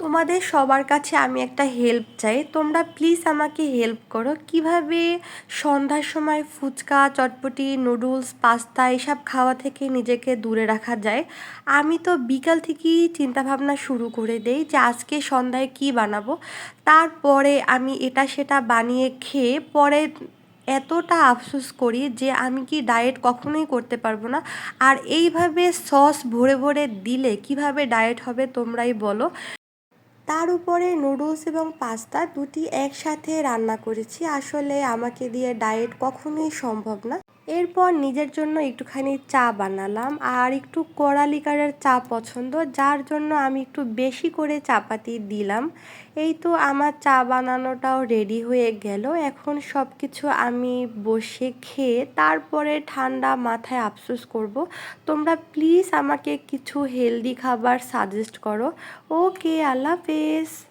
তোমাদের সবার কাছে আমি একটা হেল্প চাই। তোমরা প্লিজ আমাকে হেল্প করো। কীভাবে সন্ধ্যার সময় ফুচকা, চটপটি নুডলস পাস্তা এসব খাওয়া থেকে নিজেকে দূরে রাখা যায়? আমি তো বিকাল থেকেই চিন্তাভাবনা শুরু করে দেই যে আজকে সন্ধ্যায় কি বানাবো। তারপরে আমি এটা সেটা বানিয়ে খেয়ে পরে এতটা আফসোস করি যে আমি কি ডায়েট কখনোই করতে পারব না। আর এইভাবে সস ভরে ভরে দিলে কীভাবে ডায়েট হবে তোমরাই বলো। তার উপরে নুডলস এবং পাস্তা দুটি একসাথে রান্না করেছি। আসলে আমাকে দিয়ে ডায়েট কখনোই সম্ভব না। এরপর নিজের জন্য একটুখানি চা বানালাম আর একটু কড়া লিকারের চা পছন্দ, যার জন্য আমি একটু বেশি করে চাপাতি দিলাম। এই তো আমার চা বানানোটাও রেডি হয়ে গেল। এখন সব কিছু আমি বসে খেয়ে তারপরে ঠান্ডা মাথায় আফসোস করব। তোমরা প্লিজ আমাকে কিছু হেলদি খাবার সাজেস্ট করো। ওকে আল্লাহ হাফেজ।